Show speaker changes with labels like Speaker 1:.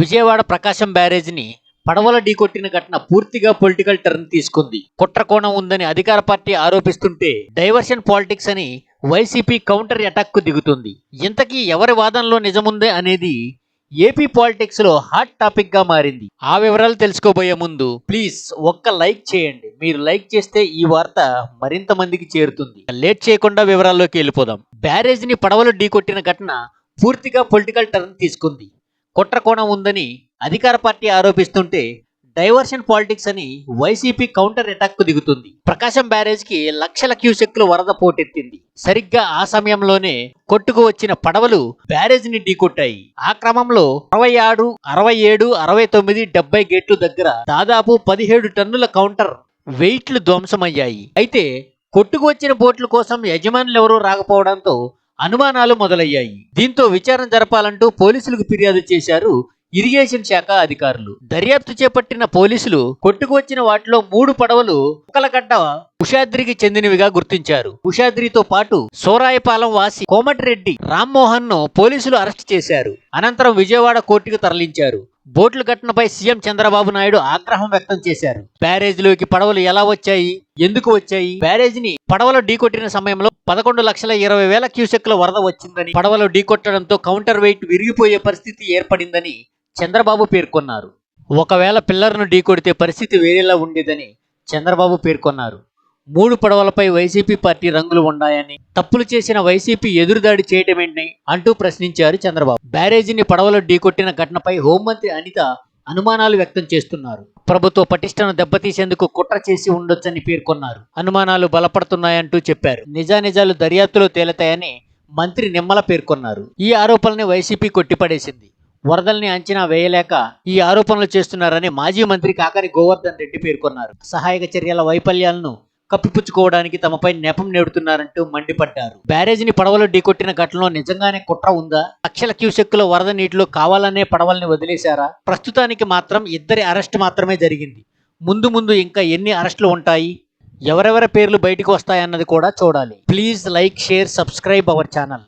Speaker 1: విజయవాడ ప్రకాశం బ్యారేజ్ని పడవల ఢీకొట్టిన ఘటన పూర్తిగా పొలిటికల్ టర్న్ తీసుకుంది. కుట్రకోణం ఉందని అధికార పార్టీ ఆరోపిస్తుంటే డైవర్షన్ పాలిటిక్స్ అని వైసీపీ కౌంటర్ అటాక్కు దిగుతుంది. ఇంతకీ ఎవరి వాదనలో నిజముందే అనేది ఏపీ పాలిటిక్స్లో హాట్ టాపిక్గా మారింది. ఆ వివరాలు తెలుసుకోబోయే ముందు ప్లీజ్ ఒక్క లైక్ చేయండి. మీరు లైక్ చేస్తే ఈ వార్త మరింత మందికి చేరుతుంది. లేట్ చేయకుండా వివరాల్లోకి వెళ్ళిపోదాం. బ్యారేజ్ని పడవలు ఢీకొట్టిన ఘటన పూర్తిగా పొలిటికల్ టర్న్ తీసుకుంది. కుట్రకోణం ఉందని అధికార పార్టీ ఆరోపిస్తుంటే డైవర్షన్ పాలిటిక్స్ అని వైసీపీ కౌంటర్ అటాక్కు దిగుతుంది. ప్రకాశం బ్యారేజ్కి లక్షల క్యూసెక్లు వరద పోటెత్తింది. సరిగ్గా ఆ సమయంలోనే కొట్టుకు వచ్చిన పడవలు బ్యారేజ్ని ఢీకొట్టాయి. ఆ క్రమంలో అరవై ఆరు అరవై ఏడు అరవై తొమ్మిది డెబ్బై గేట్లు దగ్గర దాదాపు పదిహేడు టన్నుల కౌంటర్ వెయిట్లు ధ్వంసమయ్యాయి. అయితే కొట్టుకు వచ్చిన బోట్ల కోసం యజమానులు ఎవరూ రాకపోవడంతో అనుమానాలు మొదలయ్యాయి. దీంతో విచారణ జరపాలంటూ పోలీసులకు ఫిర్యాదు చేశారు ఇరిగేషన్ శాఖ అధికారులు. దర్యాప్తు చేపట్టిన పోలీసులు కొట్టుకు వచ్చిన వాటిలో మూడు పడవలు ఒకలగడ్డ కుషాద్రికి చెందినవిగా గుర్తించారు. కుషాద్రితో పాటు సోరాయపాలెం వాసి కోమటిరెడ్డి రామ్మోహన్ను పోలీసులు అరెస్ట్ చేశారు. అనంతరం విజయవాడ కోర్టుకు తరలించారు. బోట్ల ఘటనపై సీఎం చంద్రబాబు నాయుడు ఆగ్రహం వ్యక్తం చేశారు. బ్యారేజ్లోకి పడవలు ఎలా వచ్చాయి? ఎందుకు వచ్చాయి? బ్యారేజ్ని పడవలు ఢీకొట్టిన సమయంలో పదకొండు లక్షల ఇరవై వేల క్యూసెక్ల వరద వచ్చిందని పడవలు ఢీకొట్టడంతో కౌంటర్ వెయిట్ విరిగిపోయే పరిస్థితి ఏర్పడిందని చంద్రబాబు పేర్కొన్నారు. ఒకవేళ పిల్లర్ను ఢీకొడితే పరిస్థితి వేరేలా ఉండేదని చంద్రబాబు పేర్కొన్నారు. మూడు పడవలపై వైసీపీ పార్టీ రంగులు ఉన్నాయని తప్పులు చేసిన వైసీపీ ఎదురుదాడి చేయటమేంటి అంటూ ప్రశ్నించారు చంద్రబాబు. బ్యారేజీని పడవలు ఢీకొట్టిన ఘటనపై హోంమంత్రి అనిత అనుమానాలు వ్యక్తం చేస్తున్నారు. ప్రభుత్వ పటిష్టను దెబ్బతీసేందుకు కుట్ర చేసి ఉండొచ్చని పేర్కొన్నారు. అనుమానాలు బలపడుతున్నాయంటూ చెప్పారు. నిజానిజాలు దర్యాప్తులో తేలతాయని మంత్రి నిమ్మల పేర్కొన్నారు. ఈ ఆరోపణల్ని వైసీపీ కొట్టిపడేసింది. వరదల్ని అంచనా వేయలేక ఈ ఆరోపణలు చేస్తున్నారని మాజీ మంత్రి కాకరి గోవర్ధన్ రెడ్డి పేర్కొన్నారు. సహాయక చర్యల వైఫల్యాలను కప్పిపుచ్చుకోవడానికి తమపై నెపం నేడుతున్నారంటూ మండిపడ్డారు. బ్యారేజీని పడవలు ఢీకొట్టిన ఘటనలో నిజంగానే కుట్ర ఉందా? లక్షల క్యూసెక్కుల వరద నీటిలో కావాలనే పడవల్ని వదిలేశారా? ప్రస్తుతానికి మాత్రం ఇద్దరి అరెస్ట్ మాత్రమే జరిగింది. ముందు ముందు ఇంకా ఎన్ని అరెస్టులు ఉంటాయి? ఎవరెవరి పేర్లు బయటకు వస్తాయన్నది కూడా చూడాలి. Please like share subscribe our channel.